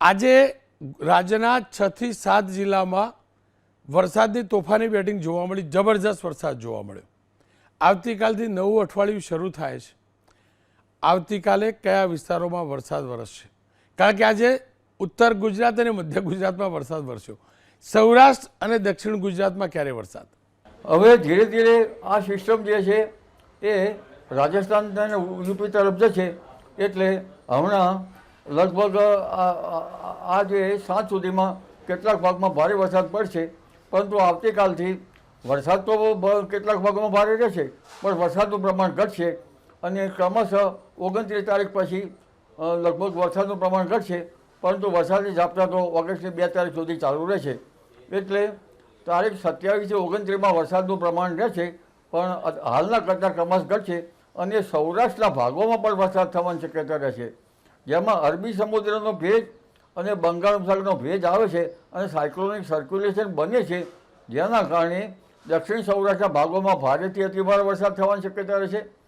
આજે રાજ્યના છ થી સાત જિલ્લામાં વરસાદની તોફાની બેટિંગ જોવા મળી, જબરજસ્ત વરસાદ જોવા મળ્યો. આવતીકાલથી નવું અઠવાડિયું શરૂ થાય છે. આવતીકાલે કયા વિસ્તારોમાં વરસાદ વરસશે? કારણ કે આજે ઉત્તર ગુજરાત અને મધ્ય ગુજરાતમાં વરસાદ વરસ્યો. સૌરાષ્ટ્ર અને દક્ષિણ ગુજરાતમાં ક્યારે વરસાદ? હવે ધીરે ધીરે આ સિસ્ટમ જે છે એ રાજસ્થાન અને યુપી તરફ જશે. એટલે હમણાં લગભગ આ- આ આ જે સાંજ સુધીમાં કેટલાક ભાગમાં ભારે વરસાદ પડશે, પરંતુ આવતીકાલથી વરસાદ તો કેટલાક ભાગોમાં ભારે રહેશે, પણ વરસાદનું પ્રમાણ ઘટશે અને ક્રમશઃ ઓગણત્રીસ તારીખ પછી લગભગ વરસાદનું પ્રમાણ ઘટશે, પરંતુ વરસાદની ઝાપટા તો ઓગસ્ટની બે તારીખ સુધી ચાલુ રહેશે. એટલે તારીખ સત્યાવીસથી ઓગણત્રીસમાં વરસાદનું પ્રમાણ રહેશે, પણ હાલના કરતાં ક્રમશ ઘટશે અને સૌરાષ્ટ્રના ભાગોમાં પણ વરસાદ થવાની શક્યતા રહેશે. જેમાં અરબી સમુદ્રનો ભેજ અને બંગાળ ઉપસાગરનો ભેજ આવે છે અને સાયક્લોનિક સર્ક્યુલેશન બને છે, જેના કારણે દક્ષિણ સૌરાષ્ટ્રના ભાગોમાં ભારેથી અતિભારે વરસાદ થવાની શક્યતા રહેશે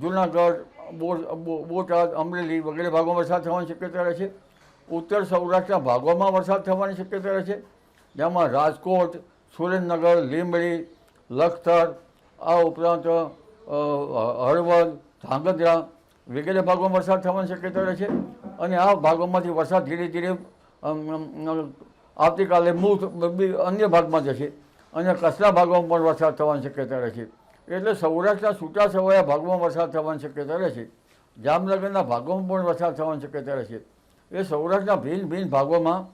જુનાગઢ બો- બો- બોટાદ, અમરેલી વગેરે ભાગોમાં વરસાદ થવાની શક્યતા રહે છે. ઉત્તર સૌરાષ્ટ્રના ભાગોમાં વરસાદ થવાની શક્યતા રહે છે. જેમાં રાજકોટ, સુરેન્દ્રનગર, લીંબડી, લખતર, આ ઉપરાંત હળવદ, ધાંગધ્રા વગેરે ભાગોમાં વરસાદ થવાની શક્યતા રહે છે અને આ ભાગોમાંથી વરસાદ ધીરે ધીરે આવતીકાલે મૂળ અન્ય ભાગમાં જશે અને કચ્છના ભાગોમાં પણ વરસાદ થવાની શક્યતા રહે છે એટલે સૌરાષ્ટ્રના છૂટા છવાયા ભાગોમાં વરસાદ થવાની શક્યતા રહે છે જામનગરના ભાગોમાં પણ વરસાદ થવાની શક્યતા રહે છે એ સૌરાષ્ટ્રના ભિન્ન ભિન્ન ભાગોમાં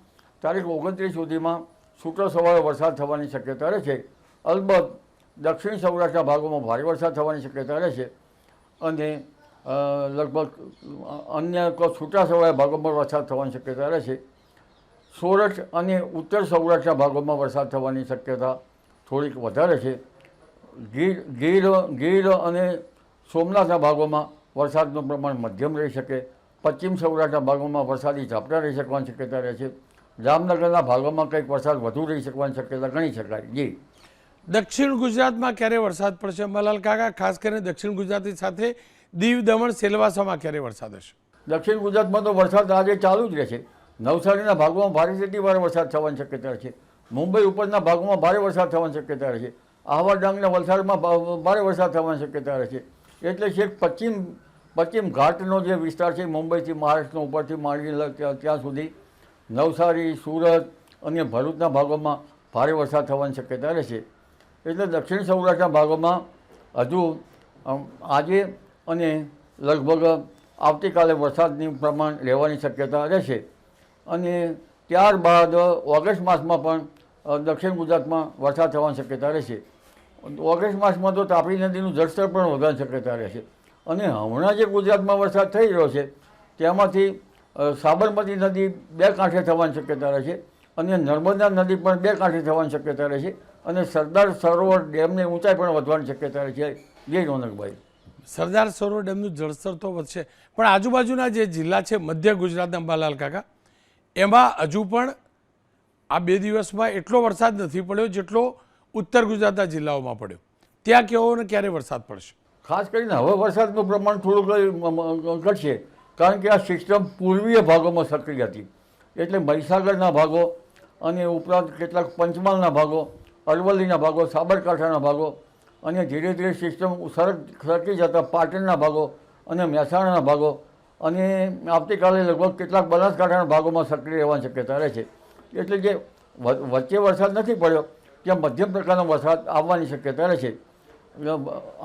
તારીખ ઓગણત્રીસ સુધીમાં છૂટો સવારે વરસાદ થવાની શક્યતા રહે છે અલબત્ત દક્ષિણ સૌરાષ્ટ્રના ભાગોમાં ભારે વરસાદ થવાની શક્યતા રહે છે અને લગભગ અન્ય છૂટા છવાયા ભાગોમાં વરસાદ થવાની શક્યતા રહેશે સોરઠ અને ઉત્તર સૌરાષ્ટ્રના ભાગોમાં વરસાદ થવાની શક્યતા થોડીક વધારે છે. ગીર ગીર ગીર અને સોમનાથના ભાગોમાં વરસાદનું પ્રમાણ મધ્યમ રહી શકે. પશ્ચિમ સૌરાષ્ટ્રના ભાગોમાં વરસાદી ઝાપટા રહી શકવાની શક્યતા રહે છે. જામનગરના ભાગોમાં કંઈક વરસાદ વધુ રહી શકવાની શક્યતા ગણી શકાય. જી. દક્ષિણ ગુજરાતમાં ક્યારે વરસાદ પડશે? મલાલ કાકા, ખાસ કરીને દક્ષિણ ગુજરાતની સાથે દીવ દમણ સેલવાસામાં ક્યારે વરસાદ હશે? દક્ષિણ ગુજરાતમાં તો વરસાદ આજે ચાલુ જ રહેશે. નવસારીના ભાગોમાં ભારેથી ભારે વરસાદ થવાની શક્યતા છે મુંબઈ ઉપરના ભાગોમાં ભારે વરસાદ થવાની શક્યતા રહેશે. આહવા ડાંગના વલસાડમાં ભારે વરસાદ થવાની શક્યતા રહેશે. એટલે છેક પશ્ચિમ પશ્ચિમ ઘાટનો જે વિસ્તાર છે, મુંબઈથી મહારાષ્ટ્રનો ઉપરથી માંડીને ત્યાં સુધી નવસારી, સુરત અને ભરૂચના ભાગોમાં ભારે વરસાદ થવાની શક્યતા રહેશે. એટલે દક્ષિણ સૌરાષ્ટ્રના ભાગોમાં હજુ આજે અને લગભગ આવતીકાલે વરસાદની પ્રમાણ રહેવાની શક્યતા રહેશે. અને ત્યારબાદ ઓગસ્ટ માસમાં પણ દક્ષિણ ગુજરાતમાં વરસાદ થવાની શક્યતા રહેશે. ઓગસ્ટ માસમાં તો તાપી નદીનું જળસ્તર પણ વધવાની શક્યતા રહેશે. અને હમણાં જે ગુજરાતમાં વરસાદ થઈ રહ્યો છે, તેમાંથી સાબરમતી નદી બે કાંઠે થવાની શક્યતા રહેશે અને નર્મદા નદી પણ બે કાંઠે થવાની શક્યતા રહેશે અને સરદાર સરોવર ડેમની ઊંચાઈ પણ વધવાની શક્યતા રહેશે. જય રોનકભાઈ સરદાર સરોવર ડેમનું જળસ્તર તો વધશે. પણ આજુબાજુના જે જિલ્લા છે, મધ્ય ગુજરાતના અંબાલાલ કાકા, એમાં હજુ પણ આ બે દિવસમાં એટલો વરસાદ નથી પડ્યો જેટલો ઉત્તર ગુજરાતના જિલ્લાઓમાં પડ્યો. ત્યાં કેવો ને ક્યારે વરસાદ પડશે? ખાસ કરીને હવે વરસાદનું પ્રમાણ થોડુંક ઘટશે. કારણ કે આ સિસ્ટમ પૂર્વીય ભાગોમાં સક્રિય હતી. એટલે મહીસાગરના ભાગો અને ઉપરાંત કેટલાક પંચમહાલના ભાગો, અરવલ્લીના ભાગો, સાબરકાંઠાના ભાગો અને ધીરે ધીરે સિસ્ટમ સરક જતા પાટણના ભાગો અને મહેસાણાના ભાગો અને આવતીકાલે લગભગ કેટલાક બનાસકાંઠાના ભાગોમાં સક્રિય રહેવાની શક્યતા રહે છે. એટલે જે વચ્ચે વરસાદ નથી પડ્યો, ત્યાં મધ્યમ પ્રકારનો વરસાદ આવવાની શક્યતા રહે છે.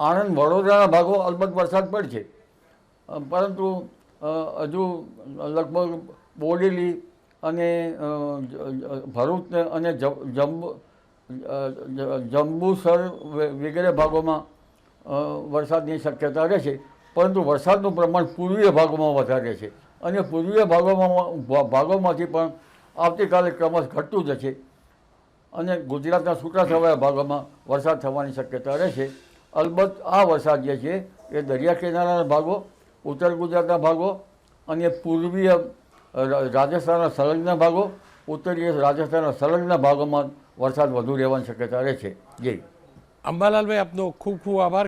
આણંદ વડોદરાના ભાગો અલબત્ત વરસાદ પડશે. પરંતુ હજુ લગભગ બોડેલી અને ભરૂચ અને જંબુ જંબુસર વગેરે ભાગોમાં વરસાદની શક્યતા રહેશે પરંતુ વરસાદનું પ્રમાણ પૂર્વીય ભાગોમાં વધારે છે. અને પૂર્વીય ભાગોમાં ભાગોમાંથી પણ આવતીકાલે ક્રમશ ઘટતું જશે અને ગુજરાતના છૂટાછવાયા ભાગોમાં વરસાદ થવાની શક્યતા રહેશે અલબત્ત આ વરસાદ જે છે, એ દરિયા કિનારાના ભાગો, ઉત્તર ગુજરાતના ભાગો અને પૂર્વીય રાજસ્થાનના સંલગ્ન ભાગો ઉત્તરીય રાજસ્થાનના સંલગ્ન ભાગોમાં વરસાદ વધુ રહેવાની શક્યતા રહે છે. જી. અંબાલાલભાઈ, આપનો ખૂબ ખૂબ આભાર.